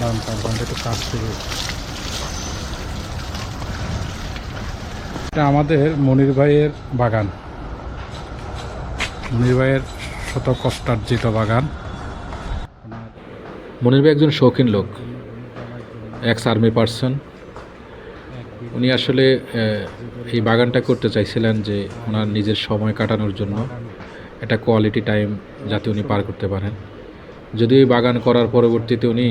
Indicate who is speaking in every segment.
Speaker 1: দাম তারপর একটু কাছ থেকে। এটা আমাদের মনির ভাইয়ের বাগান। মনির ভাইয়ের শত কষ্টার্জিত বাগান।
Speaker 2: মনির ভাই একজন শৌখিন লোক এক্স আর্মি পার্সন উনি আসলে এই বাগানটা করতে চাইছিলেন যে ওনার নিজের সময় কাটানোর জন্য। একটা কোয়ালিটি টাইম যাতে উনি পার করতে পারেন। যদিও এই বাগান করার পরবর্তীতে উনি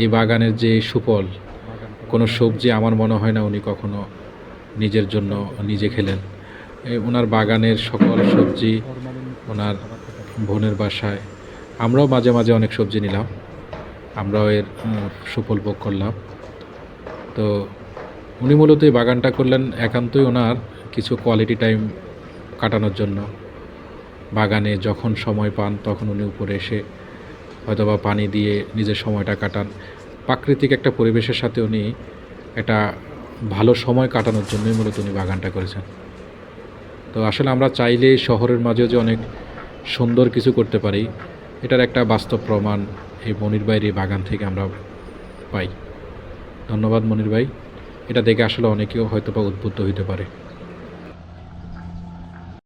Speaker 2: এই বাগানের যে সুফল, কোনো সবজি আমার মনে হয় না উনি কখনো নিজের জন্য নিজে খেলেন। ওনার বাগানের সকল সবজি, ওনার বোনের বাসায়, আমরাও মাঝে মাঝে অনেক সবজি নিলাম। আমরাও এর সুফল ভোগ করলাম। তো উনি মূলত এই বাগানটা করলেন একান্তই ওনার কিছু কোয়ালিটি টাইম কাটানোর জন্য। বাগানে যখন সময় পান, তখন উনি উপরে এসে হয়তোবা পানি দিয়ে নিজের সময়টা কাটান। প্রাকৃতিক একটা পরিবেশের সাথে উনি একটা ভালো সময় কাটানোর জন্যই মূলত উনি বাগানটা করেছেন। তো আসলে আমরা চাইলে শহরের মাঝেও যে অনেক সুন্দর কিছু করতে পারি, এটার একটা বাস্তব প্রমাণ এই মনির ভাইয়ের এই বাগান থেকে আমরা পাই। ধন্যবাদ মনির ভাই। এটা দেখে আসলে অনেকেও হয়তো বা উদ্বুদ্ধ হইতে পারে।